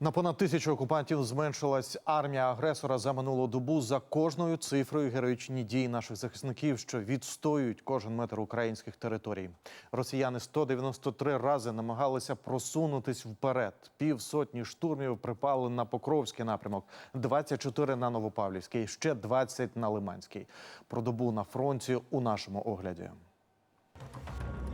На понад тисячу окупантів зменшилась армія агресора за минулу добу. За кожною цифрою героїчні дії наших захисників, що відстоюють кожен метр українських територій. Росіяни 193 рази намагалися просунутись вперед. Півсотні штурмів припали на Покровський напрямок, 24 на Новопавлівський, ще 20 на Лиманський. Про добу на фронті у нашому огляді.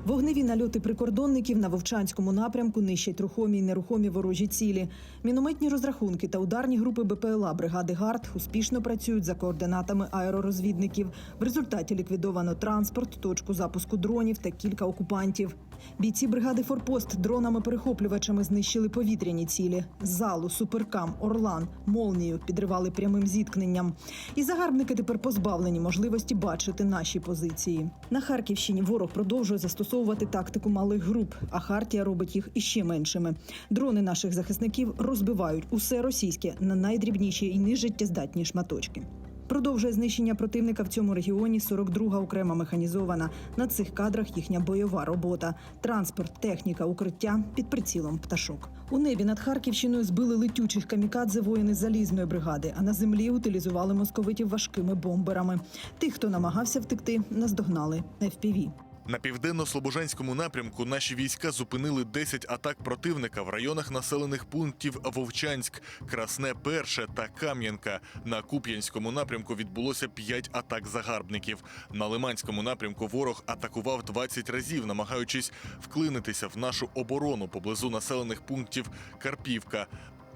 Вогневі нальоти прикордонників на Вовчанському напрямку нищать рухомі й нерухомі ворожі цілі. Мінометні розрахунки та ударні групи БПЛА бригади ГАРД успішно працюють за координатами аеророзвідників. В результаті ліквідовано транспорт, точку запуску дронів та кілька окупантів. Бійці бригади Форпост дронами-перехоплювачами знищили повітряні цілі. Залу, суперкам, Орлан, Молнію підривали прямим зіткненням. І загарбники тепер позбавлені можливості бачити наші позиції. На Харківщині ворог продовжує застосовувати тактику малих груп, а Хартія робить їх іще меншими. Дрони наших захисників розбивають усе російське на найдрібніші і нежиттєздатні шматочки. Продовжує знищення противника в цьому регіоні 42-га окрема механізована. На цих кадрах їхня бойова робота, транспорт, техніка, укриття під прицілом пташок. У небі над Харківщиною збили летючих камікадзе воїни залізної бригади, а на землі утилізували московитів важкими бомберами. Тих, хто намагався втекти, наздогнали FPV. На південно-слобожанському напрямку наші війська зупинили 10 атак противника в районах населених пунктів Вовчанськ, Красне Перше та Кам'янка. На Куп'янському напрямку відбулося 5 атак загарбників. На Лиманському напрямку ворог атакував 20 разів, намагаючись вклинитися в нашу оборону поблизу населених пунктів Карпівка,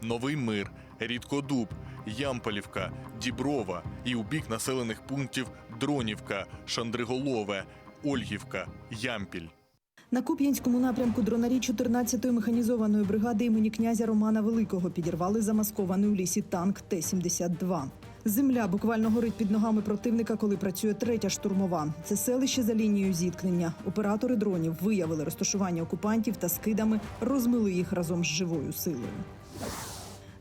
Новий Мир, Рідкодуб, Ямполівка, Діброва і у бік населених пунктів Дронівка, Шандриголове, Ольгівка, Ямпіль. На Куп'янському напрямку дронарі 14-ї механізованої бригади імені князя Романа Великого підірвали замаскований у лісі танк Т-72. Земля буквально горить під ногами противника, коли працює третя штурмова. Це селище за лінією зіткнення. Оператори дронів виявили розташування окупантів та скидами розмили їх разом з живою силою.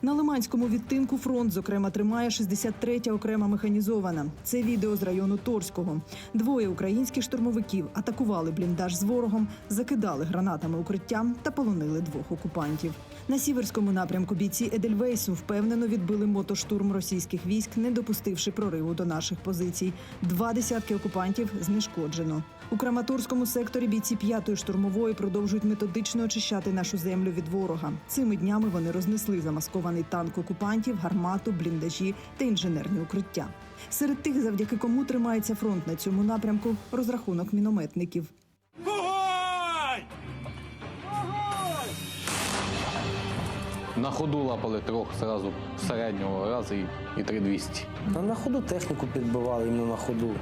На Лиманському відтинку фронт, зокрема, тримає 63-я окрема механізована. Це відео з району Торського. Двоє українських штурмовиків атакували бліндаж з ворогом, закидали гранатами укриття та полонили двох окупантів. На сіверському напрямку бійці Едельвейсу впевнено відбили мотоштурм російських військ, не допустивши прориву до наших позицій. Два десятки окупантів знешкоджено. У Краматорському секторі бійці п'ятої штурмової продовжують методично очищати нашу землю від ворога. Цими днями вони рознесли замаскований танк окупантів, гармату, бліндажі та інженерні укриття. Серед тих, завдяки кому тримається фронт на цьому напрямку, розрахунок мінометників. На ходу лапали трьох зразу середнього разу і, і 3200. Та на ходу техніку підбивали іменно на ходу.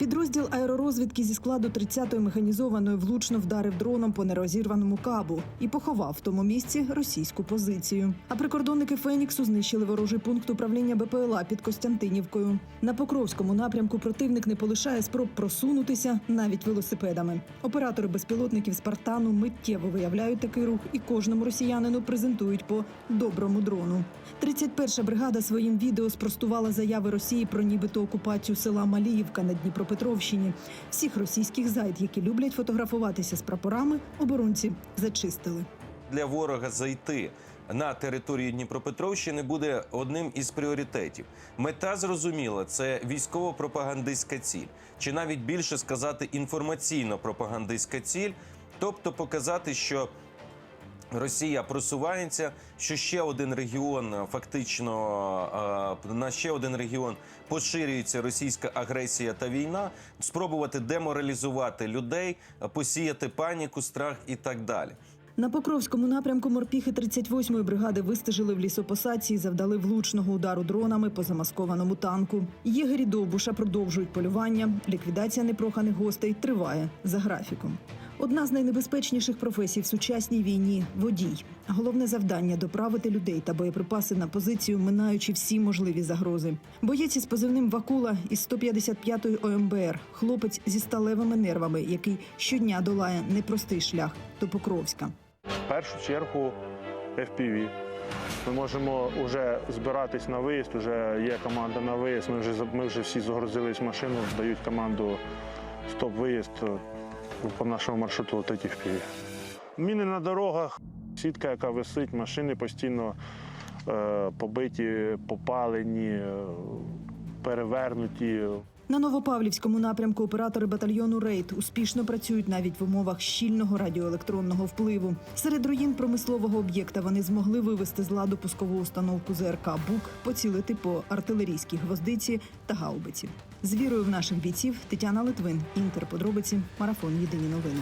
Підрозділ аеророзвідки зі складу 30-ї механізованої влучно вдарив дроном по нерозірваному кабу і поховав в тому місці російську позицію. А прикордонники Феніксу знищили ворожий пункт управління БПЛА під Костянтинівкою. На Покровському напрямку противник не полишає спроб просунутися навіть велосипедами. Оператори безпілотників Спартану миттєво виявляють такий рух і кожному росіянину презентують по доброму дрону. 31-ша бригада своїм відео спростувала заяви Росії про нібито окупацію села Маліївка на Дніпропетровщині. Всіх російських зайд, які люблять фотографуватися з прапорами, оборонці зачистили. для ворога зайти на територію Дніпропетровщини буде одним із пріоритетів. Мета зрозуміла це військово-пропагандистська ціль, чи навіть більше сказати інформаційно-пропагандистська ціль, тобто показати, що Росія просувається, що ще один регіон е, фактично е, на ще один регіон поширюється російська агресія та війна, спробувати деморалізувати людей, посіяти паніку, страх і так далі. На Покровському напрямку морпіхи 38-ї бригади вистежили в лісопосадці і завдали влучного удару дронами по замаскованому танку. Єгері Довбуша продовжують полювання. Ліквідація непроханих гостей триває за графіком. Одна з найнебезпечніших професій в сучасній війні водій. Головне завдання доправити людей та боєприпаси на позицію, минаючи всі можливі загрози. Боєць із позивним Вакула із 155-ї ОМБР, хлопець зі сталевими нервами, який щодня долає непростий шлях до Покровська. В першу чергу FPV. Ми можемо вже збиратись на виїзд, вже є команда на виїзд. Ми вже, ми вже всі загрузились машину, дають команду стоп-виїзд по нашому маршруту летить FPV. Міни на дорогах, сітка, яка висить, машини постійно е, побиті, попалені, е, перевернуті. На Новопавлівському напрямку оператори батальйону Рейд успішно працюють навіть в умовах щільного радіоелектронного впливу. Серед руїн промислового об'єкта вони змогли вивести з ладу пускову установку ЗРК БУК, поцілити по артилерійській гвоздиці та гаубиці. З вірою в наших бійців Тетяна Литвин, Інтер. Подробиці, марафон Єдині новини.